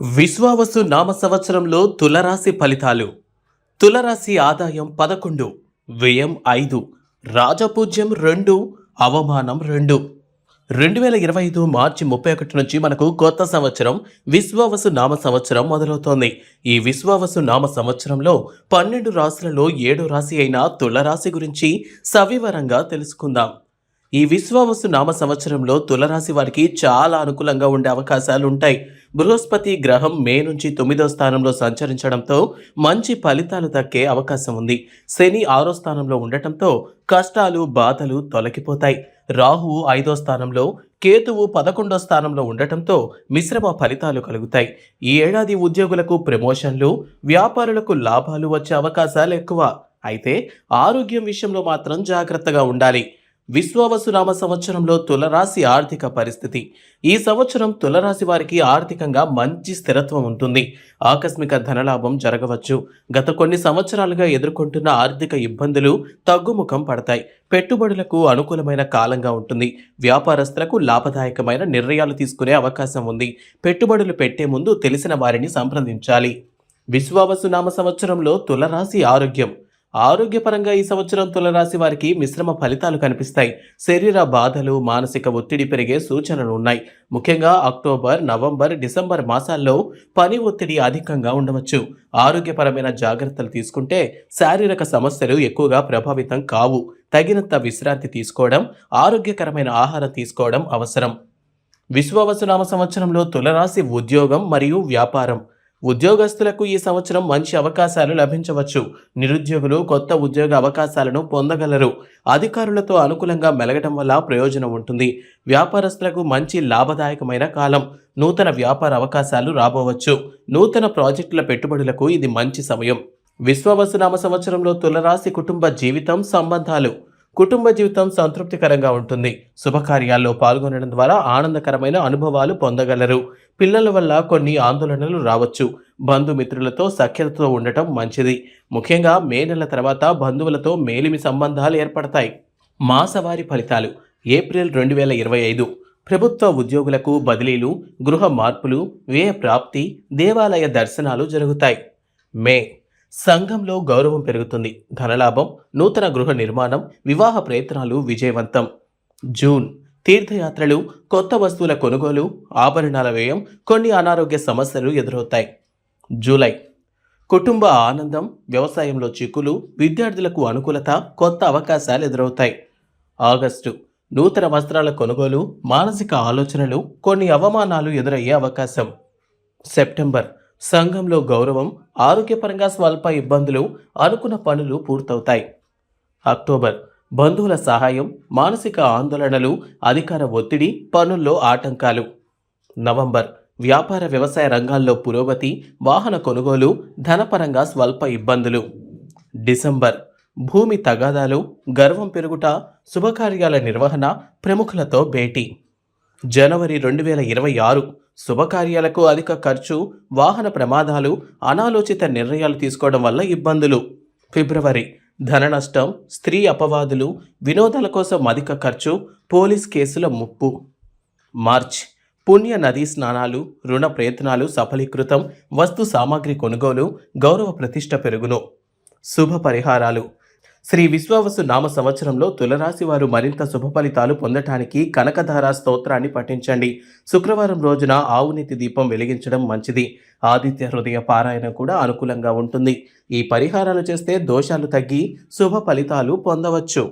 విశ్వావసు నామ సంవత్సరంలో తులరాశి ఫలితాలు. తులరాశి ఆదాయం పదకొండు వ్యయం ఐదు రాజపూజ్యం రెండు అవమానం రెండు. రెండు వేల ఇరవై ఐదు మార్చి ముప్పై ఒకటి నుంచి మనకు కొత్త సంవత్సరం విశ్వావసు నామ సంవత్సరం మొదలవుతోంది. ఈ విశ్వావసు నామ సంవత్సరంలో పన్నెండు రాశులలో ఏడు రాశి అయిన తులరాశి గురించి సవివరంగా తెలుసుకుందాం. ఈ విశ్వావసు నామ సంవత్సరంలో తులరాశి వారికి చాలా అనుకూలంగా ఉండే అవకాశాలు ఉంటాయి. బృహస్పతి గ్రహం మే నుంచి తొమ్మిదో స్థానంలో సంచరించడంతో మంచి ఫలితాలు దక్కే అవకాశం ఉంది. శని ఆరో స్థానంలో ఉండటంతో కష్టాలు బాధలు తొలగిపోతాయి. రాహువు ఐదో స్థానంలో కేతువు పదకొండో స్థానంలో ఉండటంతో మిశ్రమ ఫలితాలు కలుగుతాయి. ఈ ఏడాది ఉద్యోగులకు ప్రమోషన్లు వ్యాపారులకు లాభాలు వచ్చే అవకాశాలు ఎక్కువ. అయితే ఆరోగ్యం విషయంలో మాత్రం జాగ్రత్తగా ఉండాలి. విశ్వావసునామ సంవత్సరంలో తులరాశి ఆర్థిక పరిస్థితి. ఈ సంవత్సరం తులరాశి వారికి ఆర్థికంగా మంచి స్థిరత్వం ఉంటుంది. ఆకస్మిక ధనలాభం జరగవచ్చు. గత కొన్ని సంవత్సరాలుగా ఎదుర్కొంటున్న ఆర్థిక ఇబ్బందులు తగ్గుముఖం పడతాయి. పెట్టుబడులకు అనుకూలమైన కాలంగా ఉంటుంది. వ్యాపారస్తులకు లాభదాయకమైన నిర్ణయాలు తీసుకునే అవకాశం ఉంది. పెట్టుబడులు పెట్టే ముందు తెలిసిన వారిని సంప్రదించాలి. విశ్వావసునామ సంవత్సరంలో తులరాశి ఆరోగ్యం. ఆరోగ్యపరంగా ఈ సంవత్సరం తులరాశి వారికి మిశ్రమ ఫలితాలు కనిపిస్తాయి. శరీర బాధలు మానసిక ఒత్తిడి పెరిగే సూచనలు ఉన్నాయి. ముఖ్యంగా అక్టోబర్ నవంబర్ డిసెంబర్ మాసాల్లో పని ఒత్తిడి అధికంగా ఉండవచ్చు. ఆరోగ్యపరమైన జాగ్రత్తలు తీసుకుంటే శారీరక సమస్యలు ఎక్కువగా ప్రభావితం కావు. తగినంత విశ్రాంతి తీసుకోవడం ఆరోగ్యకరమైన ఆహారం తీసుకోవడం అవసరం. విశ్వవసునామ సంవత్సరంలో తులరాశి ఉద్యోగం మరియు వ్యాపారం. ఉద్యోగస్తులకు ఈ సంవత్సరం మంచి అవకాశాలు లభించవచ్చు. నిరుద్యోగులు కొత్త ఉద్యోగ అవకాశాలను పొందగలరు. అధికారులతో అనుకూలంగా మెలగటం వల్ల ప్రయోజనం ఉంటుంది. వ్యాపారస్తులకు మంచి లాభదాయకమైన కాలం. నూతన వ్యాపార అవకాశాలు రాబోవచ్చు. నూతన ప్రాజెక్టుల పెట్టుబడులకు ఇది మంచి సమయం. విశ్వవసునామ సంవత్సరంలో తులరాశి కుటుంబ జీవితం సంబంధాలు. కుటుంబ జీవితం సంతృప్తికరంగా ఉంటుంది. శుభకార్యాల్లో పాల్గొనడం ద్వారా ఆనందకరమైన అనుభవాలు పొందగలరు. పిల్లల వల్ల కొన్ని ఆందోళనలు రావచ్చు. బంధుమిత్రులతో సఖ్యతతో ఉండటం మంచిది. ముఖ్యంగా మే నెల తర్వాత బంధువులతో మేలిమి సంబంధాలు ఏర్పడతాయి. మాసవారి ఫలితాలు. ఏప్రిల్ రెండు వేల ఇరవై ఐదు. ప్రభుత్వ ఉద్యోగులకు బదిలీలు గృహ మార్పులు వ్యయ ప్రాప్తి దేవాలయ దర్శనాలు జరుగుతాయి. మే సంఘంలో గౌరవం పెరుగుతుంది. ధనలాభం నూతన గృహ నిర్మాణం వివాహ ప్రయత్నాలు విజయవంతం. జూన్. తీర్థయాత్రలు కొత్త వస్తువుల కొనుగోలు ఆభరణాల వ్యయం కొన్ని అనారోగ్య సమస్యలు ఎదురవుతాయి. జూలై. కుటుంబ ఆనందం వ్యవసాయంలో చిక్కులు విద్యార్థులకు అనుకూలత కొత్త అవకాశాలు ఎదురవుతాయి. ఆగస్టు. నూతన వస్త్రాల కొనుగోలు మానసిక ఆలోచనలు కొన్ని అవమానాలు ఎదురయ్యే అవకాశం. సెప్టెంబర్. సంఘంలో గౌరవం ఆరోగ్యపరంగా స్వల్ప ఇబ్బందులు అనుకున్న పనులు పూర్తవుతాయి. అక్టోబర్. బంధువుల సహాయం మానసిక ఆందోళనలు అధికార ఒత్తిడి పనుల్లో ఆటంకాలు. నవంబర్. వ్యాపార వ్యవసాయ రంగాల్లో పురోగతి వాహన కొనుగోలు ధనపరంగా స్వల్ప ఇబ్బందులు. డిసెంబర్. భూమి తగాదాలు గర్వం పెరుగుట శుభకార్యాల నిర్వహణ ప్రముఖులతో భేటీ. జనవరి రెండు వేల ఇరవై ఆరు. శుభకార్యాలకు అధిక ఖర్చు వాహన ప్రమాదాలు అనాలోచిత నిర్ణయాలు తీసుకోవడం వల్ల ఇబ్బందులు. ఫిబ్రవరి ధన నష్టం స్త్రీ అపవాదులు వినోదాల కోసం అధిక ఖర్చు పోలీస్ కేసుల ముప్పు. మార్చ్ పుణ్య నదీ స్నానాలు రుణ ప్రయత్నాలు సఫలీకృతం వస్తు సామాగ్రి కొనుగోలు గౌరవ ప్రతిష్ట పెరుగును. శుభ పరిహారాలు. శ్రీ విశ్వావసు నామ సంవత్సరంలో తులరాశి వారు మరింత శుభ ఫలితాలు పొందటానికి కనకధార స్తోత్రాన్ని పఠించండి. శుక్రవారం రోజున ఆవునీతి దీపం వెలిగించడం మంచిది. ఆదిత్య హృదయ పారాయణ కూడా అనుకూలంగా ఉంటుంది. ఈ పరిహారాలు చేస్తే దోషాలు తగ్గి శుభ ఫలితాలు పొందవచ్చు.